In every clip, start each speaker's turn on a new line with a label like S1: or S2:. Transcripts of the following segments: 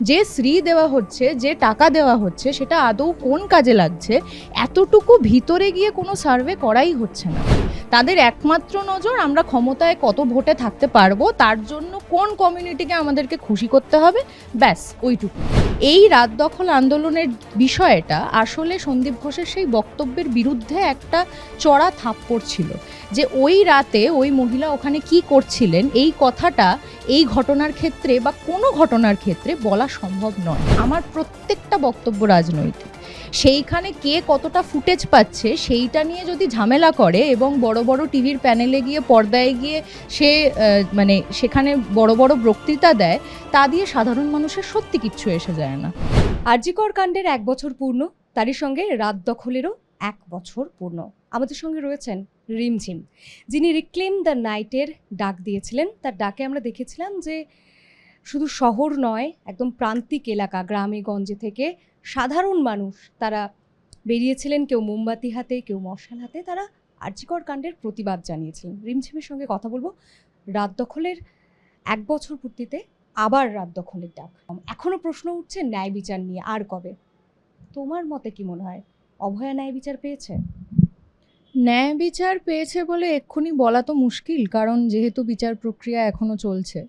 S1: যে শ্রী দেওয়া হচ্ছে, যে টাকা দেওয়া হচ্ছে, সেটা আদৌ কোন কাজে লাগছে? এতটুকু ভিতরে গিয়ে কোনো সার্ভে করাই হচ্ছে না। তাদের একমাত্র নজর আমরা ক্ষমতায় কত ভোটে থাকতে পারব, তার জন্য কোন কমিউনিটিকে আমাদেরকে খুশি করতে হবে, ব্যাস, ওইটুকু। এই রাত দখল আন্দোলনের বিষয়টা আসলে সন্দীপ ঘোষের সেই বক্তব্যের বিরুদ্ধে একটা চড়া থাপ্পড় ছিল, যে ওই রাতে ওই মহিলা ওখানে কি করছিলেন, এই কথাটা এই ঘটনার ক্ষেত্রে বা কোনো ঘটনার ক্ষেত্রে বলা সম্ভব নয়। আমার প্রত্যেকটা বক্তব্য রাজনৈতিক। সেইখানে কে কতটা ফুটেজ পাচ্ছে সেইটা নিয়ে যদি ঝামেলা করে এবং বড় বড় টিভির প্যানেলে গিয়ে পর্দায় গিয়ে সে মানে সেখানে বড় বড় বক্তৃতা দেয়, তা দিয়ে সাধারণ মানুষের সত্যি কিচ্ছু এসে যায় না।
S2: আরজিকর কাণ্ডের এক বছর পূর্ণ, তারই সঙ্গে রাত দখলেরও এক বছর পূর্ণ। আমাদের সঙ্গে রয়েছেন রিমঝিম, যিনি রিক্লেম দ্য নাইটের ডাক দিয়েছিলেন। তার ডাকে আমরা দেখেছিলাম যে শুধু শহর নয়, একদম প্রান্তিক এলাকা, গ্রামে, গঞ্জে থেকে সাধারণ মানুষ। তারা বেরিয়েছিলেন কেউ মোমবাতি হাতে, কেউ মশাল হাতে। তারা আরজিকর কাণ্ডের প্রতিবাদ জানিয়েছিলেন। রিমঝিমের সঙ্গে কথা বলব। রাত দখলের এক বছর পূর্তিতে আবার রাত দখলের ডাক। এখনও প্রশ্ন উঠছে ন্যায় বিচার নিয়ে আর কবে? তোমার মতে কি মনে হয়? অভয়া ন্যায় বিচার পেয়েছে?
S1: ন্যায় বিচার পেয়েছে বলে এক্ষুনি বলা তো মুশকিল, কারণ যেহেতু বিচার প্রক্রিয়া এখনও চলছে।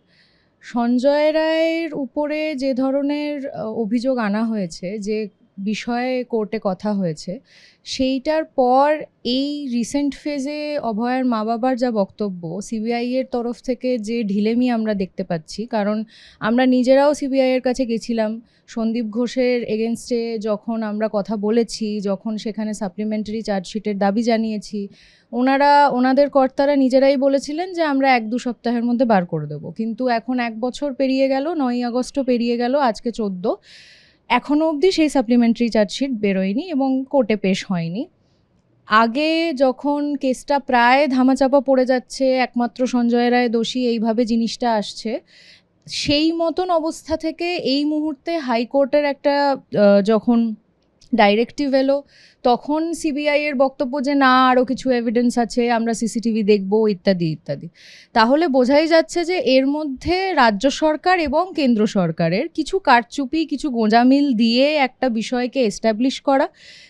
S1: সঞ্জয় রায়ের উপরে যে ধরনের অভিযোগ আনা হয়েছে যে বিষয়ে কোর্টে কথা হয়েছে। সেইটার পর এই রিসেন্ট ফেজে অভয়ার মা বাবার যা বক্তব্য সিবিআই এর তরফ থেকে যে ঢিলেমি আমরা দেখতে পাচ্ছি, কারণ আমরা নিজেরাও সিবিআই এর কাছে গেছিলাম। সন্দীপ ঘোষের এগেনস্টে যখন আমরা কথা বলেছি, যখন সেখানে সাপ্লিমেন্টারি চার্জশিটের দাবি জানিয়েছি, ওনারা, ওনাদের কর্তারা নিজেরাই বলেছিলেন যে আমরা এক দু সপ্তাহের মধ্যে বার করে দেবো। কিন্তু এখন এক বছর পেরিয়ে গেল, নয়ই আগস্টও পেরিয়ে গেল, আজকে চোদ্দ। এখনও অবধি সেই সাপ্লিমেন্টারি চার্জশিট বেরোয়নি এবং কোর্টে পেশ হয়নি। আগে যখন কেসটা প্রায় ধামাচাপা পড়ে যাচ্ছে, একমাত্র সঞ্জয় রায় দোষী এইভাবে জিনিসটা আসছে, সেই মতন অবস্থা থেকে এই মুহূর্তে হাইকোর্টের একটা যখন ডাইরেক্টিভ এলো, তখন সিবিআই এর বক্তব্য যে, না আরও কিছু এভিডেন্স আছে, আমরা সিসিটিভি দেখব, ইত্যাদি ইত্যাদি। তাহলে বোঝাই যাচ্ছে যে, এর মধ্যে রাজ্য সরকার এবং কেন্দ্র সরকারের কিছু কারচুপি, কিছু গোঁজামিল দিয়ে একটা বিষয়কে এস্টাবলিশ করা,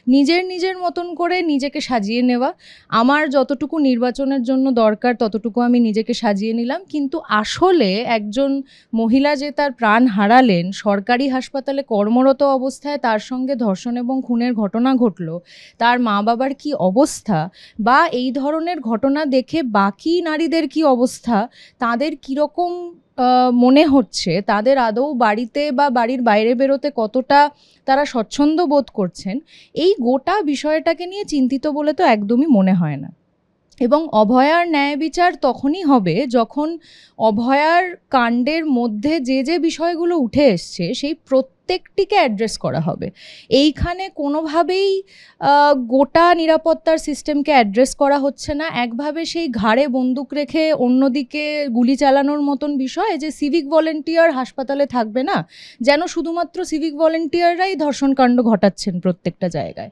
S1: নিজের নিজের মতন করে নিজেকে সাজিয়ে নেওয়া। আমার যতটুকু নির্বাচনের জন্য দরকার, ততটুকু আমি নিজেকে সাজিয়ে নিলাম। কিন্তু আসলে একজন মহিলা যে তার প্রাণ হারালেন, সরকারি হাসপাতালে কর্মরত অবস্থায় তার সঙ্গে ধর্ষণ এবং খুনের ঘটনা ঘটলো, তার মা বাবার কি অবস্থা বা এই ধরনের ঘটনা দেখে বাকি নারীদের কি অবস্থা, তাদের কীরকম মনে হচ্ছে, তাদের আদৌ বাড়িতে বা বাড়ির বাইরে বেরোতে কতটা তারা স্বচ্ছন্দ বোধ করছেন, এই গোটা বিষয়টাকে নিয়ে চিন্তিত বলে তো একদমই মনে হয় না। এবং অভয়ার ন্যায় বিচার তখনই হবে যখন অভয়ার কাণ্ডের মধ্যে যে যে বিষয়গুলো উঠে এসছে, সেই প্রত্যেকটিকে অ্যাড্রেস করা হবে। এইখানে কোনোভাবেই গোটা নিরাপত্তার সিস্টেমকে অ্যাড্রেস করা হচ্ছে না। একভাবে সেই ঘাড়ে বন্দুক রেখে অন্যদিকে গুলি চালানোর মতন বিষয় যে সিভিক ভলেন্টিয়ার হাসপাতালে থাকবে না, যেন শুধুমাত্র সিভিক ভলেন্টিয়াররাই ধর্ষণকাণ্ড ঘটাচ্ছেন প্রত্যেকটা জায়গায়।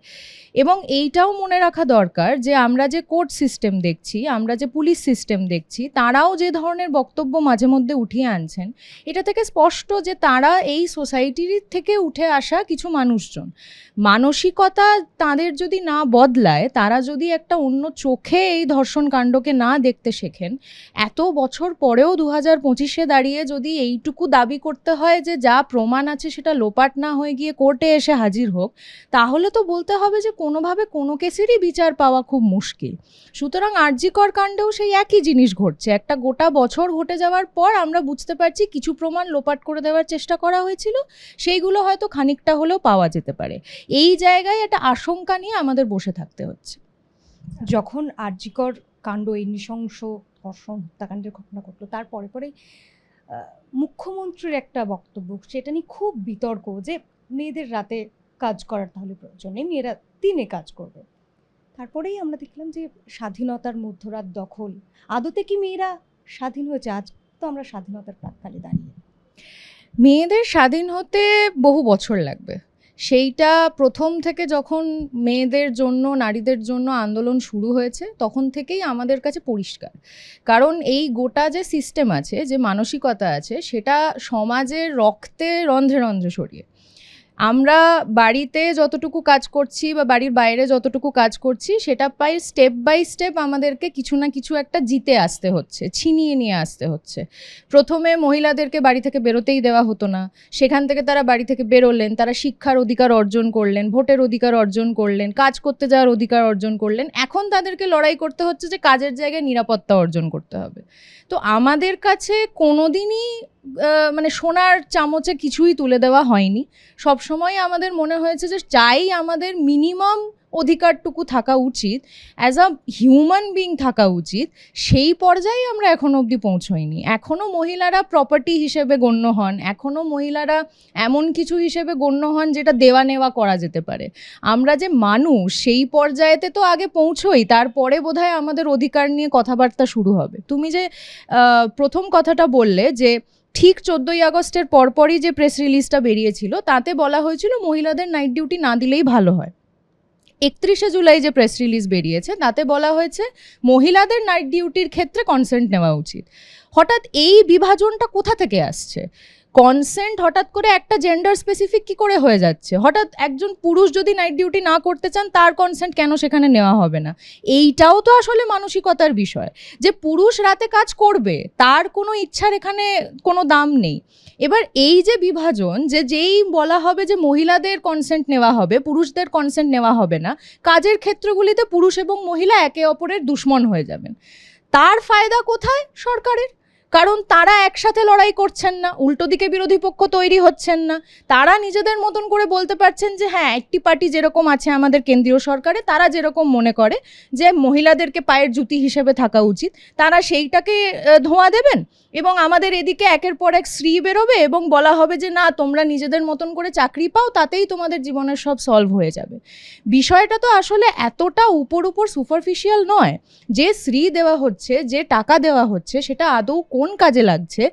S1: এবং এইটাও মনে রাখা দরকার যে আমরা যে কোর্ট সিস্টেম দেখছি, আমরা যে পুলিশ সিস্টেম দেখছি, তারাও যে ধরনের বক্তব্য মাঝে মধ্যে উঠিয়ে আনছেন, এটা থেকে স্পষ্ট যে তারা এই সোসাইটির থেকে উঠে আসা কিছু মানুষজন। মানসিকতা তাদের যদি না বদলায়, তারা যদি একটা অন্য চোখে এই ধর্ষণ কাণ্ডকে না দেখতে শেখেন, এত বছর পরেও দু হাজার পঁচিশে দাঁড়িয়ে যদি এইটুকু দাবি করতে হয় যে যা প্রমাণ আছে সেটা লোপাট না হয়ে গিয়ে কোর্টে এসে হাজির হোক, তাহলে তো বলতে হবে যে কোনোভাবে কোনো কেসেরই বিচার পাওয়া খুব মুশকিল। সুতরাং আরজিকর কাণ্ডেও সেই একই জিনিস ঘটছে। একটা গোটা বছর ঘটে যাওয়ার পর আমরা বুঝতে পারছি কিছু প্রমাণ লোপাট করে দেওয়ার চেষ্টা করা হয়েছিল। সেইগুলো হয়তো খানিকটা হলেও পাওয়া যেতে পারে। এই জায়গায় একটা আশঙ্কা নিয়ে আমাদের বসে থাকতে হচ্ছে।
S2: যখন আরজিকর কাণ্ড, এই নৃশংস ধর্ষণ, হত্যাকাণ্ডের ঘটনা ঘটলো, তার পরে মুখ্যমন্ত্রীর একটা বক্তব্য, সেটা নিয়ে খুব বিতর্ক যে মেয়েদের রাতে কাজ করার তাহলে প্রয়োজন নেই, মেয়েরা দিনে কাজ করবে। তারপরেই আমরা দেখলাম যে স্বাধীনতার মধ্যরাত দখল। আদতে কি মেয়েরা স্বাধীন হয়েছে? আজ তো আমরা স্বাধীনতার প্রাককালে দাঁড়িয়ে।
S1: মেয়েদের স্বাধীন হতে বহু বছর লাগবে। সেইটা প্রথম থেকে যখন মেয়েদের জন্য, নারীদের জন্য আন্দোলন শুরু হয়েছে, তখন থেকেই আমাদের কাছে পরিষ্কার। কারণ এই গোটা যে সিস্টেম আছে, যে মানসিকতা আছে, সেটা সমাজের রক্তে রন্ধ্রে রন্ধ্রে ছড়িয়ে। আমরা বাড়িতে যতটুকু কাজ করছি বা বাড়ির বাইরে যতটুকু কাজ করছি, সেটা পাই স্টেপ বাই স্টেপ আমাদেরকে কিছু না কিছু একটা জিতে আসতে হচ্ছে, ছিনিয়ে নিয়ে আসতে হচ্ছে। প্রথমে মহিলাদেরকে বাড়ি থেকে বেরোতেই দেওয়া হতো না। সেখান থেকে তারা বাড়ি থেকে বেরোলেন, তারা শিক্ষার অধিকার অর্জন করলেন, ভোটের অধিকার অর্জন করলেন, কাজ করতে যাওয়ার অধিকার অর্জন করলেন। এখন তাদেরকে লড়াই করতে হচ্ছে যে কাজের জায়গায় নিরাপত্তা অর্জন করতে হবে। তো আমাদের কাছে কোনোদিনই মানে সোনার চামচে কিছুই তুলে দেওয়া হয়নি। সবসময় আমাদের মনে হয়েছে যে চাই আমাদের মিনিমাম অধিকারটুকু থাকা উচিত অ্যাজ আ হিউম্যান বিং থাকা উচিত, সেই পর্যায়ে আমরা এখনও অবধি পৌঁছইনি। এখনও মহিলারা প্রপার্টি হিসেবে গণ্য হন এখনও মহিলারা এমন কিছু হিসেবে গণ্য হন যেটা দেওয়া নেওয়া করা যেতে পারে। আমরা যে মানুষ, সেই পর্যায়েতে তো আগে পৌঁছোই, তারপরে বোধহয় আমাদের অধিকার নিয়ে কথাবার্তা শুরু হবে। তুমি যে প্রথম কথাটা বললে যে, ঠিক চোদ্দোই আগস্টের পরপরই যে প্রেস রিলিজটা বেরিয়েছিল, তাতে বলা হয়েছিল মহিলাদের নাইট ডিউটি না দিলেই ভালো হয়। একত্রিশে জুলাই যে প্রেস রিলিজ বেরিয়েছে, তাতে বলা হয়েছে মহিলাদের নাইট ডিউটির ক্ষেত্রে কনসেন্ট নেওয়া উচিত। হঠাৎ এই বিভাজনটা কোথা থেকে আসছে? কনসেন্ট হঠাৎ করে একটা জেন্ডার স্পেসিফিক কি করে হয়ে যাচ্ছে? হঠাৎ একজন পুরুষ যদি নাইট ডিউটি না করতে চান, তার কনসেন্ট কেন সেখানে নেওয়া হবে না? এইটাও তো আসলে মানসিকতার বিষয়। যে পুরুষ রাতে কাজ করবে, তার কোনো ইচ্ছার এখানে কোনো দাম নেই। এবার এই যে বিভাজন, যে যেই বলা হবে যে মহিলাদের কনসেন্ট নেওয়া হবে, পুরুষদের কনসেন্ট নেওয়া হবে না, কাজের ক্ষেত্রগুলিতে পুরুষ এবং মহিলা একে অপরের দুশ্মন হয়ে যাবেন। তার ফায়দা কোথায়? সরকারের। কারণ তারা একসাথে লড়াই করছেন না, উল্টো দিকে বিরোধী পক্ষ তৈরি হচ্ছেন না। তারা নিজেদের মতন করে বলতে পারছেন যে হ্যাঁ একটি পার্টি যেরকম আছে আমাদের কেন্দ্রীয় সরকারে, তারা যেরকম মনে করে যে, মহিলাদেরকে পায়ের জুতি হিসেবে থাকা উচিত। তারা সেইটাকে ধোঁয়া দেবেন এবং আমাদের এদিকে একের পর এক শ্রী বেরোবে এবং বলা হবে যে, না, তোমরা নিজেদের মতন করে চাকরি পাও, তাতেই তোমাদের জীবনের সব সলভ হয়ে যাবে। বিষয়টা তো আসলে এতটা উপর উপর সুপারফিশিয়াল নয়। যে শ্রী দেওয়া হচ্ছে, যে টাকা দেওয়া হচ্ছে, সেটা আদৌ কোন কাজে লাগছে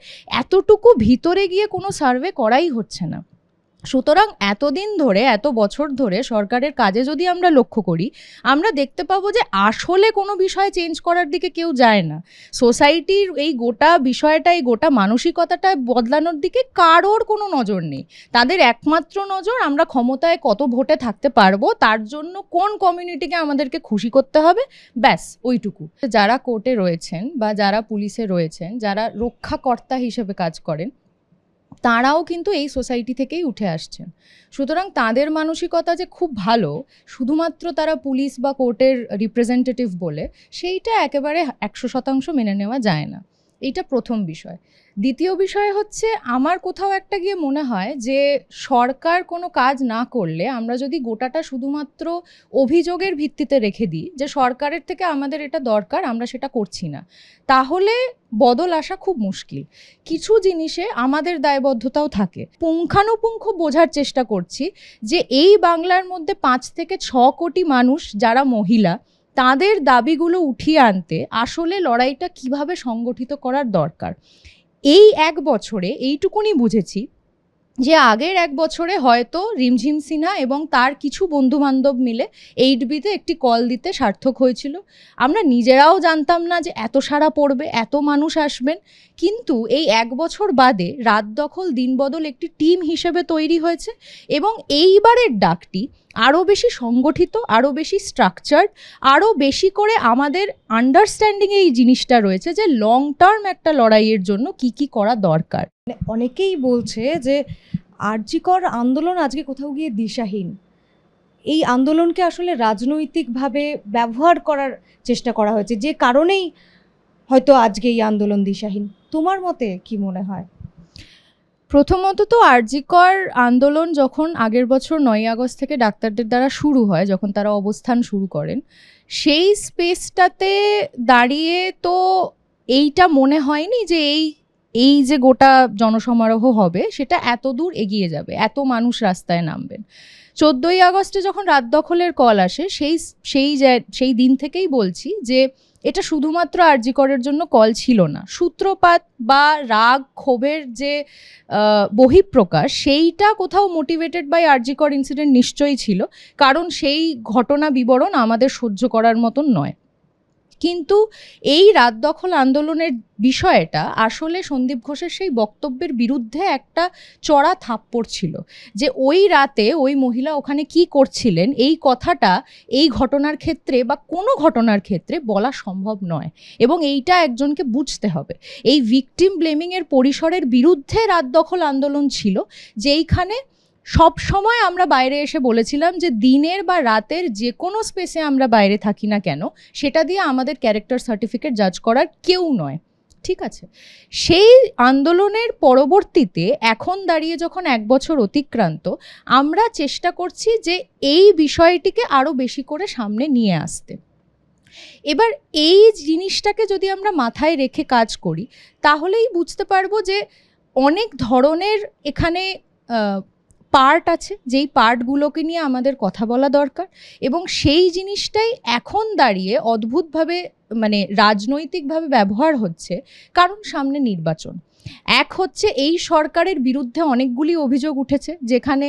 S1: এতটুকু ভিতরে গিয়ে কোনো সার্ভে করাই হচ্ছে না। সুতরাং এতদিন ধরে, এত বছর ধরে সরকারের কাজে যদি আমরা লক্ষ্য করি, আমরা দেখতে পাবো যে আসলে কোনো বিষয় চেঞ্জ করার দিকে কেউ যায় না। সোসাইটির এই গোটা বিষয়টা, এই গোটা মানসিকতাটা বদলানোর দিকে কারোর কোনো নজর নেই। তাদের একমাত্র নজর আমরা ক্ষমতায় কত ভোটে থাকতে পারব, তার জন্য কোন কমিউনিটিকে আমাদেরকে খুশি করতে হবে, ব্যাস, ওইটুকু। যারা কোর্টে রয়েছেন বা যারা পুলিশে রয়েছেন, যারা রক্ষাকর্তা হিসেবে কাজ করেন তারাও কিন্তু এই সোসাইটি থেকেই উঠে আসছেন সুতরাং তাদের মানসিকতা যে খুব ভালো, শুধুমাত্র তারা পুলিশ বা কোর্টের রিপ্রেজেন্টেটিভ বলে, সেইটা একেবারে একশো শতাংশ মেনে নেওয়া যায় না। এইটা প্রথম বিষয়। দ্বিতীয় বিষয় হচ্ছে, আমার কোথাও একটা গিয়ে মনে হয় যে, সরকার কোনো কাজ না করলে আমরা যদি গোটাটা শুধুমাত্র অভিযোগের ভিত্তিতে রেখে দিই যে, সরকারের থেকে আমাদের এটা দরকার, আমরা সেটা করছি না, তাহলে বদল আসা খুব মুশকিল। কিছু জিনিসে আমাদের দায়বদ্ধতাও থাকে। পুঙ্খানুপুঙ্খ বোঝার চেষ্টা করছি যে, এই বাংলার মধ্যে পাঁচ থেকে ছ কোটি মানুষ যারা মহিলা তাদের দাবিগুলো উঠিয়ে আনতে আসলে লড়াইটা কীভাবে সংগঠিত করার দরকার। এই এক বছরে এইটুকুনি বুঝেছি যে আগের এক বছরে হয়তো রিমঝিম সিনহা এবং তার কিছু বন্ধু বান্ধব মিলে এইট বিতে একটি কল দিতে সার্থক হয়েছিল। আমরা নিজেরাও জানতাম না যে এত সারা পড়বে, এত মানুষ আসবেন। কিন্তু এই এক বছর বাদে রাত দখল দিনবদল একটি টিম হিসেবে তৈরি হয়েছে এবং এইবারের ডাকটি আরও বেশি সংগঠিত, আরও বেশি স্ট্রাকচার্ড, আরও বেশি করে আমাদের আন্ডারস্ট্যান্ডিং এই জিনিসটা রয়েছে যে লং টার্ম একটা লড়াইয়ের জন্য কি কি করা দরকার।
S2: মানে অনেকেই বলছে যে আর্যিকর আন্দোলন আজকে কোথাও গিয়ে দিশাহীন। এই আন্দোলনকে আসলে রাজনৈতিকভাবে ব্যবহার করার চেষ্টা করা হয়েছে। যে কারণেই হয়তো আজকে এই আন্দোলন দিশাহীন। তোমার মতে কি মনে হয়?
S1: প্রথমত তো আরজিকর আন্দোলন যখন আগের বছর নয় আগস্ট থেকে ডাক্তারদের দ্বারা শুরু হয়, যখন তারা অবস্থান শুরু করেন, সেই স্পেসটাতে দাঁড়িয়ে তো এইটা মনে হয়নি যে এই এই যে গোটা জনসমারোহ হবে, সেটা এত দূর এগিয়ে যাবে, এত মানুষ রাস্তায় নামবেন। চোদ্দোই আগস্টে যখন রাত দখলের কল আসে, সেই সেই সেই দিন থেকেই বলছি যে, এটা শুধুমাত্র আরজিকরের জন্য কল ছিল না। সূত্রপাত বা রাগ, ক্ষোভের যে বহিঃপ্রকাশ, সেইটা কোথাও মোটিভেটেড বাই আরজিকর ইনসিডেন্ট নিশ্চয়ই ছিল। কারণ সেই ঘটনা বিবরণ আমাদের সহ্য করার মতন নয়। কিন্তু এই রাত দখল আন্দোলনের বিষয়টা আসলে সন্দীপ ঘোষের সেই বক্তব্যের বিরুদ্ধে একটা চড়া থাপ্পড় ছিল যে ওই রাতে ওই মহিলা ওখানে কি করছিলেন, এই কথাটা এই ঘটনার ক্ষেত্রে বা কোনো ঘটনার ক্ষেত্রে বলা সম্ভব নয় এবং এইটা একজনকে বুঝতে হবে। এই ভিকটিম ব্লেমিংয়ের পরিসরের বিরুদ্ধে রাত দখল আন্দোলন ছিল যেইখানে সব সময় আমরা বাইরে এসে বলেছিলাম যে দিনের বা রাতের যে কোনো স্পেসে আমরা বাইরে থাকি না কেন, সেটা দিয়ে আমাদের ক্যারেক্টার সার্টিফিকেট জাজ করার কেউ নয়। ঠিক আছে? সেই আন্দোলনের পরবর্তীতে এখন দাঁড়িয়ে যখন এক বছর অতিক্রান্ত, আমরা চেষ্টা করছি যে এই বিষয়টিকে আরও বেশি করে সামনে নিয়ে আসতে। এবার এই জিনিসটাকে যদি আমরা মাথায় রেখে কাজ করি, তাহলেই বুঝতে পারব যে অনেক ধরনের এখানে পার্ট আছে, যেই পার্টগুলোকে নিয়ে আমাদের কথা বলা দরকার এবং সেই জিনিসটাই এখন দাঁড়িয়ে অদ্ভুতভাবে মানে রাজনৈতিকভাবে ব্যবহার হচ্ছে কারণ সামনে নির্বাচন। এক হচ্ছে এই সরকারের বিরুদ্ধে অনেকগুলি অভিযোগ উঠেছে, যেখানে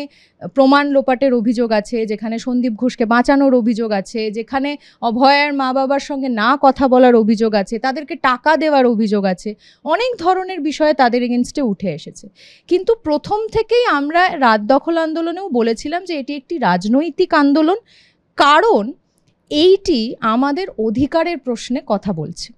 S1: প্রমাণ লোপাটের অভিযোগ আছে, যেখানে সন্দীপ ঘোষকে বাঁচানোর অভিযোগ আছে, যেখানে অভয়ার মা বাবার সঙ্গে না কথা বলার অভিযোগ আছে, তাদেরকে টাকা দেওয়ার অভিযোগ আছে, অনেক ধরনের বিষয়ে তাদের এগেনস্টে উঠে এসেছে। কিন্তু প্রথম থেকেই আমরা রাত দখল আন্দোলনেও বলেছিলাম যে এটি একটি রাজনৈতিক আন্দোলন, কারণ এইটি আমাদের অধিকারের প্রশ্নে কথা বলছে।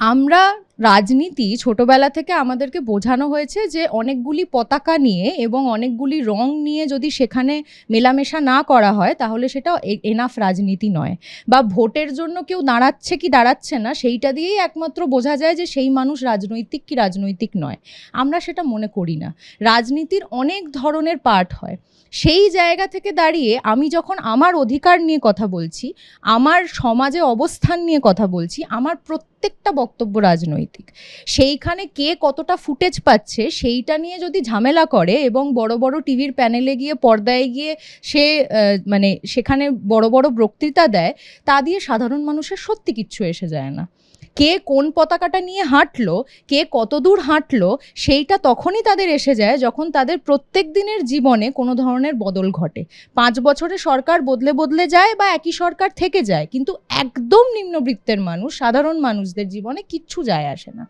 S1: আমরা রাজনীতি ছোটবেলা থেকে আমাদেরকে বোঝানো হয়েছে যে অনেকগুলি পতাকা নিয়ে এবং অনেকগুলি রং নিয়ে যদি সেখানে মেলামেশা না করা হয়, তাহলে সেটা এনাফ রাজনীতি নয়। বা ভোটের জন্য কেউ দাঁড়াচ্ছে কি দাঁড়াচ্ছে না, সেইটা দিয়েই একমাত্র বোঝা যায় যে সেই মানুষ রাজনৈতিক কি রাজনৈতিক নয়। আমরা সেটা মনে করি না। রাজনীতির অনেক ধরনের পার্ট হয়। সেই জায়গা থেকে দাঁড়িয়ে আমি যখন আমার অধিকার নিয়ে কথা বলছি, আমার সমাজে অবস্থান নিয়ে কথা বলছি, আমার প্রত্যেকটা বক্তব্য রাজনৈতিক। সেইখানে কে কতটা ফুটেজ পাচ্ছে সেইটা নিয়ে যদি ঝামেলা করে এবং বড় বড় টিভির প্যানেলে গিয়ে পর্দায় গিয়ে সে মানে সেখানে বড় বড় বক্তৃতা দেয়, তা দিয়ে সাধারণ মানুষের সত্যি কিচ্ছু এসে যায় না। কে কোন পতাকাটা নিয়ে হাঁটলো, কে কত দূর হাঁটলো, সেইটা তখনই তাদের এসে যায় যখন তাদের প্রত্যেক দিনের জীবনে কোনো ধরনের বদল ঘটে। পাঁচ বছরে সরকার বদলে বদলে যায় বা একই সরকার থেকে যায়, কিন্তু একদম নিম্নবৃত্তের মানুষ, সাধারণ মানুষদের জীবনে কিচ্ছু যায় আসে না।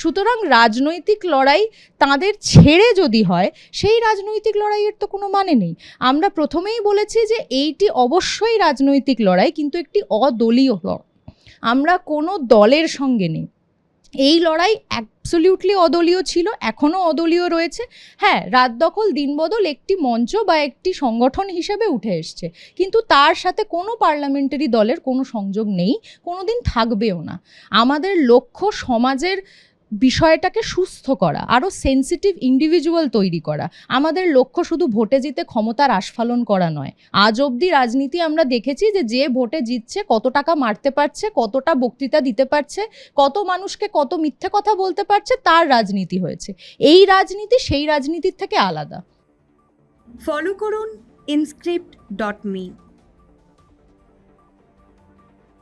S1: সুতরাং রাজনৈতিক লড়াই তাদের ছেড়ে যদি হয়, সেই রাজনৈতিক লড়াইয়ের তো কোনো মানে নেই। আমরা প্রথমেই বলেছি যে এইটি অবশ্যই রাজনৈতিক লড়াই, কিন্তু একটি অদলীয় লড়াই। আমরা কোনো দলের সঙ্গে নেই। এই লড়াই অ্যাবসলিউটলি অদলীয় ছিল, এখনও অদলীয় রয়েছে। হ্যাঁ রাত দখল দিনবদল একটি মঞ্চ বা একটি সংগঠন হিসেবে উঠে এসছে। কিন্তু তার সাথে কোনো পার্লামেন্টারি দলের কোনো সংযোগ নেই কোনো দিন থাকবেও না। আমাদের লক্ষ্য সমাজের বিষয়টাকে সুস্থ করা আরও সেন্সিটিভ ইন্ডিভিজুয়াল তৈরি করা। আমাদের লক্ষ্য শুধু ভোটে জিতে ক্ষমতার আস্ফালন করা নয়। আজ অবধি রাজনীতি আমরা দেখেছি যে যে ভোটে জিতছে, কত টাকা মারতে পারছে, কতটা বক্তৃতা দিতে পারছে, কত মানুষকে কত মিথ্যে কথা বলতে পারছে, তার রাজনীতি হয়েছে। এই রাজনীতি সেই রাজনীতির থেকে আলাদা।
S3: ফলো করুন ইনস্ক্রিপ্ট ডট মি